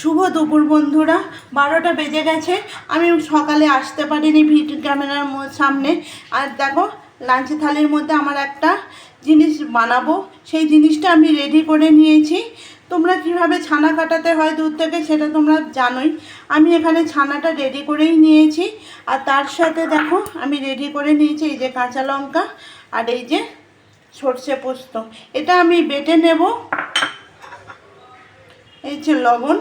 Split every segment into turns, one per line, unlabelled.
শুভ দুপুর বন্ধুরা, বারোটা বেজে গেছে। আমি সকালে আসতে পারিনি ভিডিও ক্যামেরার সামনে। আর দেখো, লাঞ্চ থালির মধ্যে আমার একটা জিনিস বানাবো। সেই জিনিসটা আমি রেডি করে নিয়েছি। তোমরা কীভাবে ছানা কাটাতে হয় দূর থেকে সেটা তোমরা জানোই। আমি এখানে ছানাটা রেডি করেই নিয়েছি। আর তার সাথে দেখো, আমি রেডি করে নিয়েছি এই যে কাঁচা লঙ্কা আর এই যে সর্ষে পোস্ত। এটা আমি বেটে নেব। এই যে লবণ।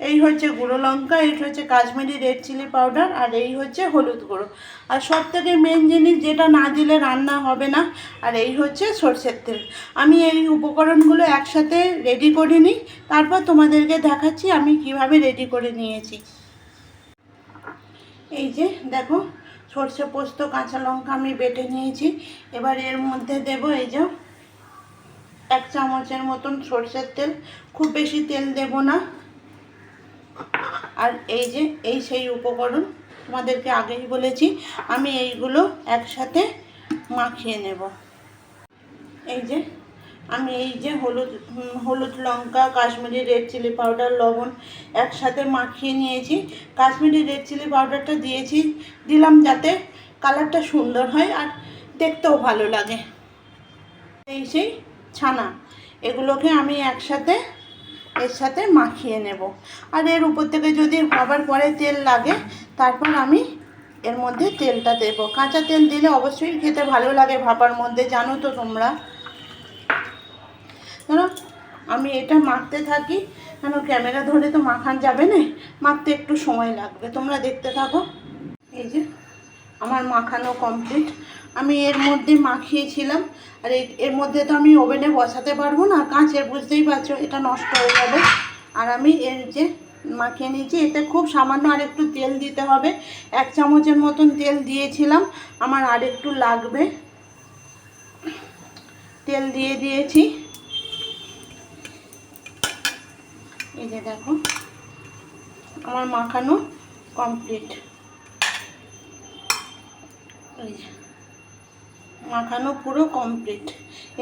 এই হচ্ছে গুঁড়ো লঙ্কা, এই হচ্ছে কাশ্মীরি রেড চিলি পাউডার, আর এই হচ্ছে হলুদ গুঁড়ো। আর সব থেকে মেন জিনিস যেটা না দিলে রান্না হবে না, আর এই হচ্ছে সর্ষের তেল। আমি এই উপকরণগুলো একসাথে রেডি করে নিই, তারপর তোমাদেরকে দেখাচ্ছি আমি কীভাবে রেডি করে নিয়েছি। এই যে, দেখো, সর্ষে পোস্ত, কাঁচা লঙ্কা আমি বেটে নিয়েছি। এবার এর মধ্যে দেব এই যে, এক চামচের মতন সর্ষের তেল। খুব বেশি তেল দেব না। আর এই যে, এই সেই উপকরণ তোমাদেরকে আগেই বলেছি, আমি এইগুলো একসাথে মাখিয়ে নেব। এই যে, আমি এই যে হলুদ হলুদ লঙ্কা, কাশ্মীরি রেড চিলি পাউডার, লবণ একসাথে মাখিয়ে নিয়েছি। কাশ্মীরি রেড চিলি পাউডারটা দিয়েছি, দিলাম যাতে কালারটা সুন্দর হয় আর দেখতেও ভালো লাগে। এই সেই ছানা, এগুলোকে আমি একসাথে এর সাথে মাখিয়ে নেব। আর এর উপর থেকে যদি আবার পরে তেল লাগে, তারপর আমি এর মধ্যে তেলটা দেব। কাঁচা তেল দিলে অবশ্যই খেতে ভালো লাগে ভাপার মধ্যে, জানো তো তোমরা। ধরো, আমি এটা মাখতে থাকি, কেন ক্যামেরা ধরে তো মাখান যাবে না? মাখতে একটু সময় লাগবে। তোমরা দেখতে থাকো। এই যে, আমার মাখানো কমপ্লিট আমি এর মধ্যে মাখিয়েছিলাম। আর এর মধ্যে তো আমি ওভেনে বসাতে পারব না কাঁচের বুঝতেই পারছ এটা নষ্ট হয়ে যাবে। আর আমি এর যে মাখিয়ে নিয়েছি এতে খুব সামান্য আর একটু তেল দিতে হবে। এক চামচের মতন তেল দিয়েছিলাম আমার আর একটু লাগবে। তেল দিয়ে দিয়েছি। এই যে দেখো আমার মাখানো কমপ্লিট। এই যে, মাখানো পুরো কমপ্লিট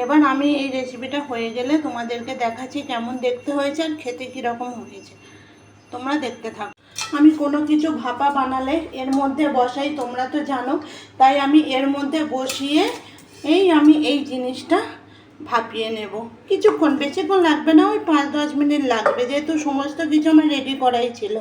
এবার আমি এই রেসিপিটা হয়ে গেলে তোমাদেরকে দেখাচ্ছি কেমন দেখতে হয়েছে আর খেতে কীরকম হয়েছে। তোমরা দেখতে থাকো। আমি কোনো কিছু ভাপা বানালে এর মধ্যে বসাই, তোমরা তো জানো। তাই আমি এর মধ্যে বসিয়ে এই আমি এই জিনিসটা ভাপিয়ে নেব। কিছুক্ষণ, বেশিক্ষণ লাগবে না, ওই পাঁচ দশ মিনিট লাগবে। যেহেতু সমস্ত কিছু আমার রেডি করাই ছিল।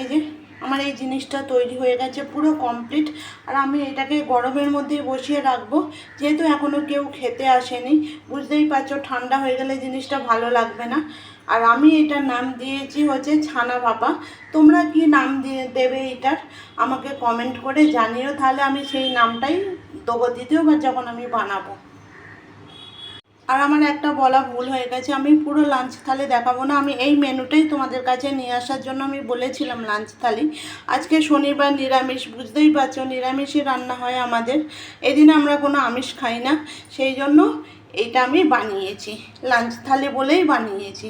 এই যে আমার এই জিনিসটা তৈরি হয়ে গেছে পুরো কমপ্লিট আর আমি এটাকে গরমের মধ্যে বসিয়ে রাখব। যেহেতু এখনও কেউ খেতে আসেনি, বুঝতেই পারছ ঠান্ডা হয়ে গেলে জিনিসটা ভালো লাগবে না। আর আমি এটার নাম দিয়েছি হচ্ছে ছানা ভাপা। তোমরা কি নাম দিয়ে দেবে এটার? আমাকে কমেন্ট করে জানিও। তাহলে আমি সেই নামটাই দেবো, দ্বিতীয়বার যখন আমি বানাবো। আর আমার একটা বলা ভুল হয়ে গেছে, আমি পুরো লাঞ্চ থালি দেখাবো না। আমি এই মেনুটাই তোমাদের কাছে নিয়ে আসার জন্য আমি বলেছিলাম লাঞ্চ থালি। আজকে শনিবার নিরামিষ, বুঝতেই পারছ, নিরামিষই রান্না হয় আমাদের। এদিন আমরা কোনো আমিষ খাই না, সেই জন্য এটা আমি বানিয়েছি। লাঞ্চ থালি বলেই বানিয়েছি।